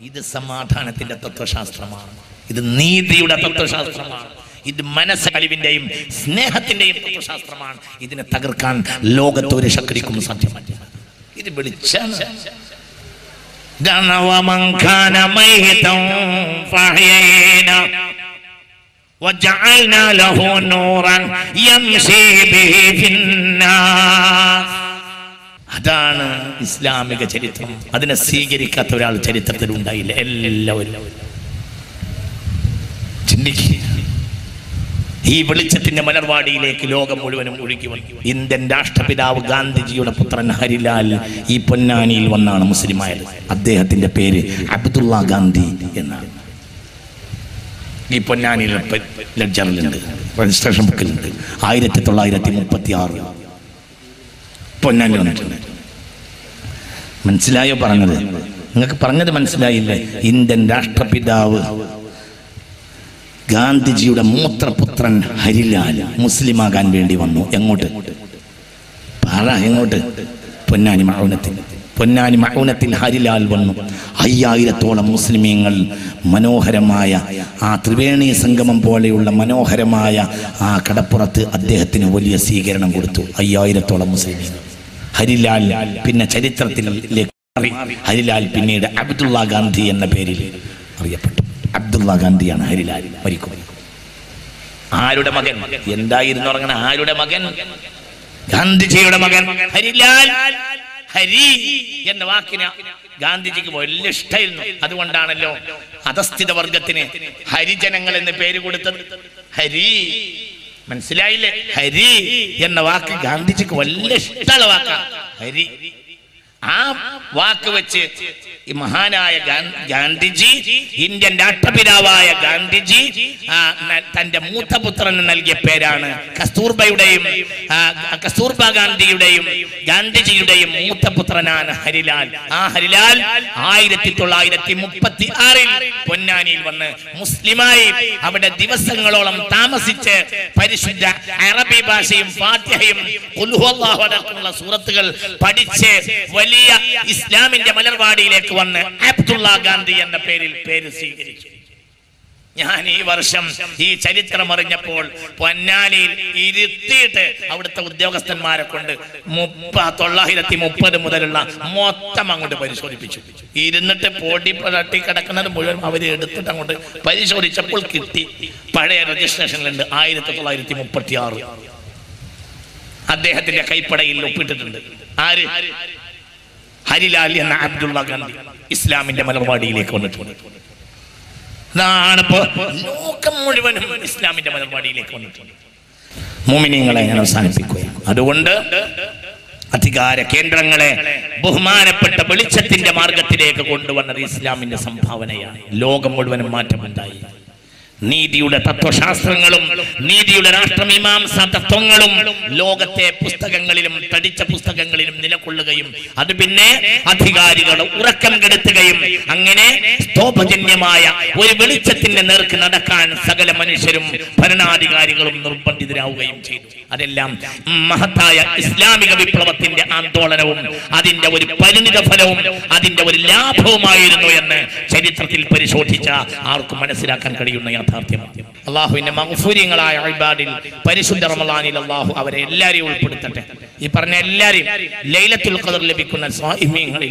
ഇത് സമാധാനത്തിന്റെ തത്വശാസ്ത്രമാണ് ഇത് നീതിയുടെ തത്വശാസ്ത്രമാണ് ഇത് മനസ്സഴിവിന്റെയും സ്നേഹത്തിന്റെയും തത്വശാസ്ത്രമാണ് ഇതിനെ തകർക്കാൻ ലോകത്ത് ഒരു ശക്തിക്കും സാധ്യമല്ല ഇത് വിളിച്ചാണ് ومن كان ميتا فأحيينا وجعلنا له نورا يمشي به في الناس അതാണ് ഇസ്ലാമിക ചരിത്രം. അതിനെ സ്വീകരിക്കാത്ത ഒരാൾ ചരിത്രത്തിൽ ഉണ്ടായില്ല. എല്ലാവരും. ചിന്തിക്കുക. ഈ വെളിച്ചത്തിന്റെ മലർവാടിയിലേക്ക് ലോകം മുഴുവനും ഒഴുകി ഇന്ത്യൻ രാഷ്ട്രപിതാവ് ഗാന്ധിജിയുടെ പുത്രൻ ഹരിലാൽ ഈ പൊന്നാനിയിൽ വന്നാണ് മുസ്ലിമായത്. അദ്ദേഹത്തിന്റെ പേര് അബ്ദുള്ള ഗാന്ധി എന്നാണ്. ഈ പൊന്നാനിയിൽ രജിസ്ട്രേഷൻ ബുക്കിലുണ്ട്. ആയിരത്തി തൊള്ളായിരത്തി മുപ്പത്തി ആറ് പൊന്നാനി വന്നിട്ടുണ്ട്. മനസ്സിലായോ പറഞ്ഞത്? നിങ്ങൾക്ക് പറഞ്ഞത് മനസ്സിലായില്ലേ? ഇന്ത്യൻ രാഷ്ട്രപിതാവ് ഗാന്ധിജിയുടെ മൂത്രപുത്രൻ ഹരിലാൽ മുസ്ലിമാകാൻ വേണ്ടി വന്നു. എങ്ങോട്ട്? പറ എങ്ങോട്ട്? പൊന്നാനി മൗനത്തിൽ. പൊന്നാനി മൗനത്തിൽ ഹരിലാൽ വന്നു. അയ്യായിരത്തോളം മുസ്ലിമീങ്ങൾ മനോഹരമായ ആ ത്രിവേണി സംഗമം പോലെയുള്ള മനോഹരമായ ആ കടപ്പുറത്ത് അദ്ദേഹത്തിന് വലിയ സ്വീകരണം കൊടുത്തു. അയ്യായിരത്തോളം മുസ്ലിമീങ്ങൾ. ഹരിലാൽ പിന്നെ ചരിത്രത്തിലേക്ക് ഹരിലാൽ പിന്നീട് അബ്ദുള്ള ഗാന്ധി എന്ന പേരിൽ അറിയപ്പെട്ടു. അബ്ദുള്ള ഗാന്ധിയാണ് ഹരിലാൽ മരിക്കും ആരുടെ മകൻ? എന്തായിരുന്നു പറഞ്ഞ ആരുടെ മകൻ? ഗാന്ധിജിയുടെ മകൻ. ഹരിലാൽ. ഹരി എന്ന വാക്കിന് ഗാന്ധിജിക്ക് വലിയ ഇഷ്ടമായിരുന്നു അതുകൊണ്ടാണല്ലോ അധസ്ഥിത വർഗത്തിന് ഹരിജനങ്ങൾ എന്ന് പേര് കൊടുത്തത്. ഹരി. മനസ്സിലായില്ലേ? ഹരി എന്ന വാക്ക് ഗാന്ധിജിക്ക് വലിയ ഇഷ്ടമുള്ള വാക്കാണ് ഹരി. ആ വാക്ക് വെച്ച് ഈ മഹാനായ ഗാന്ധിജി ഇന്ത്യൻ രാഷ്ട്രപിതാവായ ഗാന്ധിജി തന്റെ മൂത്ത പുത്രന് നൽകിയ പേരാണ് കസ്തൂർബയുടെയും കസ്തൂർബ ഗാന്ധിയുടെയും ഗാന്ധിജിയുടെയും മൂത്ത പുത്രനാണ് ഹരിലാൽ. ആ ഹരിലാൽ ആയിരത്തി തൊള്ളായിരത്തി മുപ്പത്തി ആറിൽ പൊന്നാനിയിൽ വന്ന് മുസ്ലിമായി അവിടെ ദിവസങ്ങളോളം താമസിച്ച് പരിശുദ്ധ അറബി ഭാഷയും ഹുവല്ലാഹു സൂറത്തുകൾ പഠിച്ച് വലിയ ഇസ്ലാമിന്റെ മലർവാടിയിലേക്ക് വന്ന് അബ്ദുള്ള ഗാന്ധി എന്ന പേരിൽ പേര് സ്വീകരിച്ചു. ഞാൻ ഈ വർഷം ഈ ചരിത്രം അറിഞ്ഞപ്പോൾ പൊന്നാനിയിൽ ഇരുത്തിയിട്ട് അവിടുത്തെ ഉദ്യോഗസ്ഥന്മാരെ കൊണ്ട് മുപ്പ തൊള്ളായിരത്തി മുപ്പത് മുതലുള്ള മൊത്തം അങ്ങോട്ട് പരിശോധിപ്പിച്ചു. ഇരുന്നിട്ട് പൊടി തട്ടി കിടക്കുന്നത് മുഴുവൻ അവർ എടുത്തിട്ട് അങ്ങോട്ട് പരിശോധിച്ചപ്പോൾ കിട്ടി. പഴയ രജിസ്ട്രേഷനിലുണ്ട് ആയിരത്തി തൊള്ളായിരത്തി മുപ്പത്തി ആറ് അദ്ദേഹത്തിന്റെ കൈപ്പടയിൽ ഒപ്പിട്ടിട്ടുണ്ട്. ആര്? ഹരിലാൽ എന്ന അബ്ദുള്ള ഗാന്ധി. ഇസ്ലാമിന്റെ മലർവാടിയിലേക്ക് വന്നിട്ടുണ്ട്. അതാണ് ഇപ്പോ ലോകം മുഴുവനും ഇസ്ലാമിന്റെ മലർവാടിയിലേക്ക് വന്നിട്ടുണ്ട്. മോമിനിയങ്ങളെ ഞാൻ അവസാനിപ്പിക്കുകയാണ്. അതുകൊണ്ട് അധികാര കേന്ദ്രങ്ങളെ ബഹുമാനപ്പെട്ട വെളിച്ചത്തിന്റെ മാർഗത്തിലേക്ക് കൊണ്ടുവന്നത് ഇസ്ലാമിന്റെ സംഭാവനയാണ്. ലോകം മുഴുവനും മാറ്റമുണ്ടായി. നീതിയുടെ തത്വശാസ്ത്രങ്ങളും നീതിയുടെ രാഷ്ട്രമീമാംസ തത്വങ്ങളും ലോകത്തെ പുസ്തകങ്ങളിലും തടിച്ച പുസ്തകങ്ങളിലും നിലകൊള്ളുകയും അത് പിന്നെ അധികാരികൾ ഉറക്കം കെടുത്തുകയും അങ്ങനെ സ്തോപജന്യമായ ഒരു വെളിച്ചത്തിന്റെ നേർക്ക് നടക്കാൻ സകല മനുഷ്യരും ഭരണാധികാരികളും നിർബന്ധിതരാവുകയും ചെയ്തു. അതെല്ലാം മഹത്തായ ഇസ്ലാമിക വിപ്ലവത്തിന്റെ ആന്തോളനവും അതിന്റെ ഒരു പരിണിത ഫലവും അതിന്റെ ഒരു ലാഭവുമായിരുന്നു എന്ന് ചരിത്രത്തിൽ പരിശോധിച്ച ആർക്കും മനസ്സിലാക്കാൻ കഴിയുന്ന യാഥാർത്ഥ്യമാണ് അള്ളാഹുവിന്റെ മഹഫൂര്യങ്ങളായ അഴിബാദിൽ പരിശുദ്ധ റമലാനിൽ അള്ളാഹു അവരെ എല്ലാവരെയും ഉൾപ്പെടുത്തട്ടെ. ഈ പറഞ്ഞ എല്ലാവരെയും ലൈലത്തുൽ ഖദർ ലഭിക്കുന്ന സ്വാഹിമ്യങ്ങളിൽ